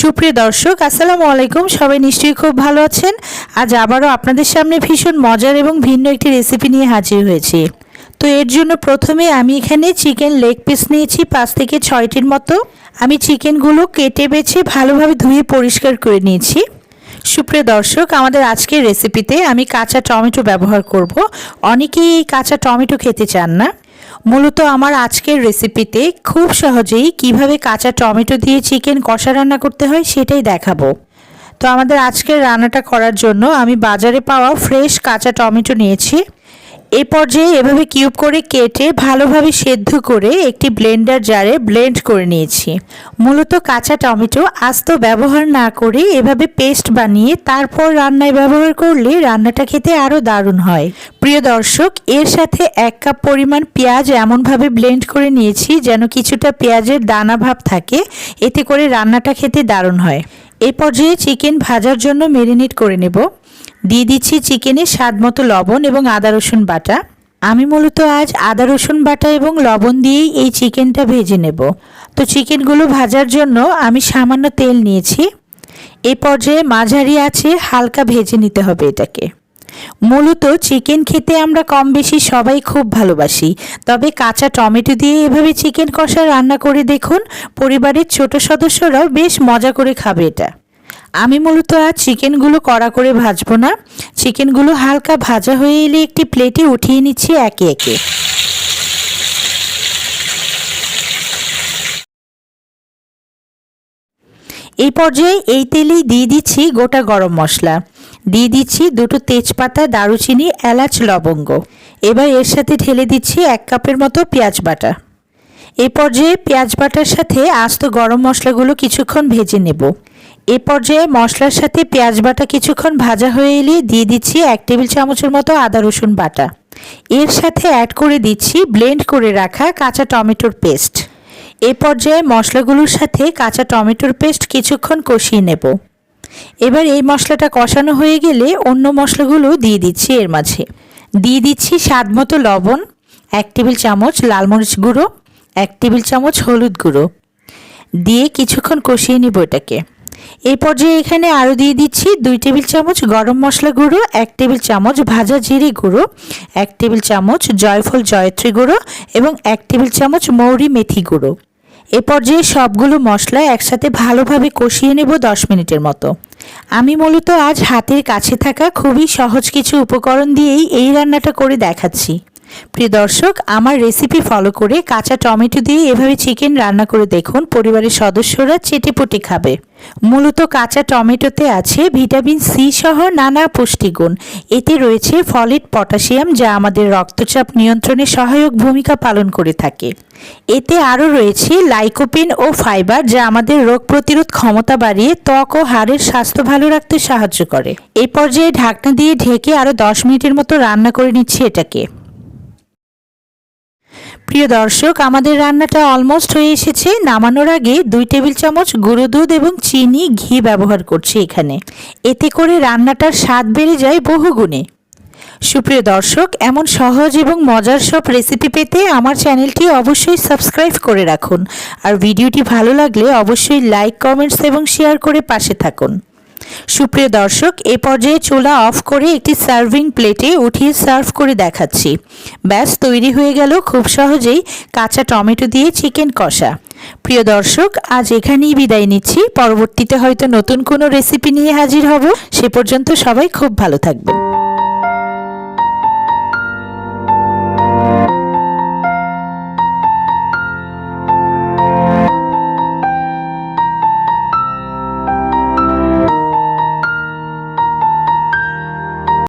সুপ্রিয় দর্শক, আসসালামু আলাইকুম। সবাই নিশ্চয়ই খুব ভালো আছেন। আজ আবারও আপনাদের সামনে ভীষণ মজার এবং ভিন্ন একটি রেসিপি নিয়ে হাজির হয়েছি। তো এর জন্য প্রথমে আমি এখানে চিকেন লেগ পিস নিয়েছি, পাঁচ থেকে ছয়টির মতো। আমি চিকেনগুলো কেটে বেছে ভালোভাবে ধুয়ে পরিষ্কার করে নিয়েছি। সুপ্রিয় দর্শক, আমাদের আজকের রেসিপিতে আমি কাঁচা টমেটো ব্যবহার করব। অনেকেই এই কাঁচা টমেটো খেতে চান না। মূলত আমার আজকের রেসিপিতে খুব সহজেই কীভাবে কাঁচা টমেটো দিয়ে চিকেন কষা রান্না করতে হয় সেটাই দেখাবো। তো আমাদের আজকের রান্নাটা করার জন্য আমি বাজারে পাওয়া ফ্রেশ কাঁচা টমেটো নিয়েছি। এই পর্যায়ে এভাবে কিউব করে কেটে ভালোভাবে সেদ্ধ করে একটি ব্লেন্ডার জারে ব্লেন্ড করে নিয়েছি। মূলত কাঁচা টমেটো আস্ত ব্যবহার না করে এভাবে পেস্ট বানিয়ে তারপর রান্নায় ব্যবহার করলে রান্নাটা খেতে আরও দারুণ হয়। প্রিয় দর্শক, এর সাথে এক কাপ পরিমাণ পেঁয়াজ এমনভাবে ব্লেন্ড করে নিয়েছি যেন কিছুটা পেঁয়াজের দানা ভাব থাকে। এতে করে রান্নাটা খেতে দারুণ হয়। এই পর্যায়ে চিকেন ভাজার জন্য মেরিনেট করে নেব। দিয়ে দিচ্ছি চিকেনে স্বাদ মতো লবণ এবং আদা রসুন বাটা। আমি মূলত আজ আদা রসুন বাটা এবং লবণ দিয়েই এই চিকেনটা ভেজে নেব। তো চিকেনগুলো ভাজার জন্য আমি সামান্য তেল নিয়েছি। এ পর্যায়ে মাঝারি আছে হালকা ভেজে নিতে হবে এটাকে। মূলত চিকেন খেতে আমরা কম বেশি সবাই খুব ভালোবাসি। তবে কাঁচা টমেটো দিয়ে এভাবে চিকেন কষা রান্না করে দেখুন, পরিবারের ছোট সদস্যরাও বেশ মজা করে খাবে এটা। আমি মূলত আর চিকেনগুলো কড়া করে ভাজবো না। চিকেনগুলো হালকা ভাজা হয়ে এলে একটি প্লেটে উঠিয়ে নিচ্ছি একে একে। এই পর্যায়ে এই তেলেই দিয়ে দিচ্ছি গোটা গরম মশলা। দিয়ে দিচ্ছি দুটো তেজপাতা, দারুচিনি, এলাচ, লবঙ্গ। এবার এর সাথে ঢেলে দিচ্ছি এক কাপের মতো পেঁয়াজ বাটা। এই পর্যায়ে পেঁয়াজ বাটার সাথে আস্ত গরম মশলাগুলো কিছুক্ষণ ভেজে নেব। এ পর্যায়ে মশলার সাথে পেঁয়াজ বাটা কিছুক্ষণ ভাজা হয়ে এলে দিয়ে দিচ্ছি এক টেবিল চামচের মতো আদা, রসুন বাটা। এর সাথে অ্যাড করে দিচ্ছি ব্লেন্ড করে রাখা কাঁচা টমেটোর পেস্ট এ পর্যায়ে মশলাগুলোর সাথে কাঁচা টমেটোর পেস্ট কিছুক্ষণ কষিয়ে নেব। এবার এই মশলাটা কষানো হয়ে গেলে অন্য মশলাগুলো দিয়ে দিচ্ছি এর মাঝে। দিয়ে দিচ্ছি স্বাদ মতো লবণ, এক টেবিল চামচ লাল মরিচ গুঁড়ো, এক টেবিল চামচ হলুদ গুঁড়ো। দিয়ে কিছুক্ষণ কষিয়ে নিব এটাকে। এই পর্যায়ে এখানে আরও দিয়ে দিচ্ছি দুই টেবিল চামচ গরম মশলা গুঁড়ো, এক টেবিল চামচ ভাজা জিরে গুঁড়ো, এক টেবিল চামচ জয়ফল জয়ত্রী গুঁড়ো এবং এক টেবিল চামচ মৌরি মেথি গুঁড়ো। এ পর্যায়ে সবগুলো মশলা একসাথে ভালোভাবে কষিয়ে নেব দশ মিনিটের মতো। আমি মূলত আজ হাতের কাছে থাকা খুবই সহজ কিছু উপকরণ দিয়েই এই রান্নাটা করে দেখাচ্ছি। প্রিয় দর্শক, আমার রেসিপি ফলো করে কাঁচা টমেটো দিয়ে এভাবে চিকেন রান্না করে দেখুন। পরিবারের সদস্যরা চেটেপুটে খাবে। মূলত কাঁচা টমেটোতে আছে ভিটামিন সি সহ নানা পুষ্টিগুণ। এতে রয়েছে ফলিট পটাশিয়াম যা আমাদের রক্তচাপ নিয়ন্ত্রণে সহায়ক ভূমিকা পালন করে থাকে। এতে আরও রয়েছে লাইকোপিন ও ফাইবার যা আমাদের রোগ প্রতিরোধ ক্ষমতা বাড়িয়ে ত্বক ও হাড়ের স্বাস্থ্য ভালো রাখতে সাহায্য করে। এই পর্যায়ে ঢাকনা দিয়ে ঢেকে আরও দশ মিনিটের মতো রান্না করে নিচ্ছি এটাকে। প্রিয় দর্শক, আমাদের রান্নাটা অলমোস্ট হয়ে এসেছে। নামানোর আগে দুই টেবিল চামচ গুঁড়ো দুধ এবং চিনি ঘি ব্যবহার করছি এখানে। এতে করে রান্নাটার স্বাদ বেড়ে যায় বহুগুণে। সুপ্রিয় দর্শক, এমন সহজ এবং মজার সব রেসিপি পেতে আমার চ্যানেলটি অবশ্যই সাবস্ক্রাইব করে রাখুন। আর ভিডিওটি ভালো লাগলে অবশ্যই লাইক কমেন্টস এবং শেয়ার করে পাশে থাকুন। সুপ্রিয় দর্শক, এ পর্যায়ে চুলা অফ করে একটি সার্ভিং প্লেটে উঠিয়ে সার্ভ করে দেখাচ্ছি। ব্যাস, তৈরি হয়ে গেল খুব সহজেই কাঁচা টমেটো দিয়ে চিকেন কষা। প্রিয় দর্শক, আজ এখানেই বিদায় নিচ্ছি। পরবর্তীতে হয়তো নতুন কোনো রেসিপি নিয়ে হাজির হব। সে পর্যন্ত সবাই খুব ভালো থাকবেন।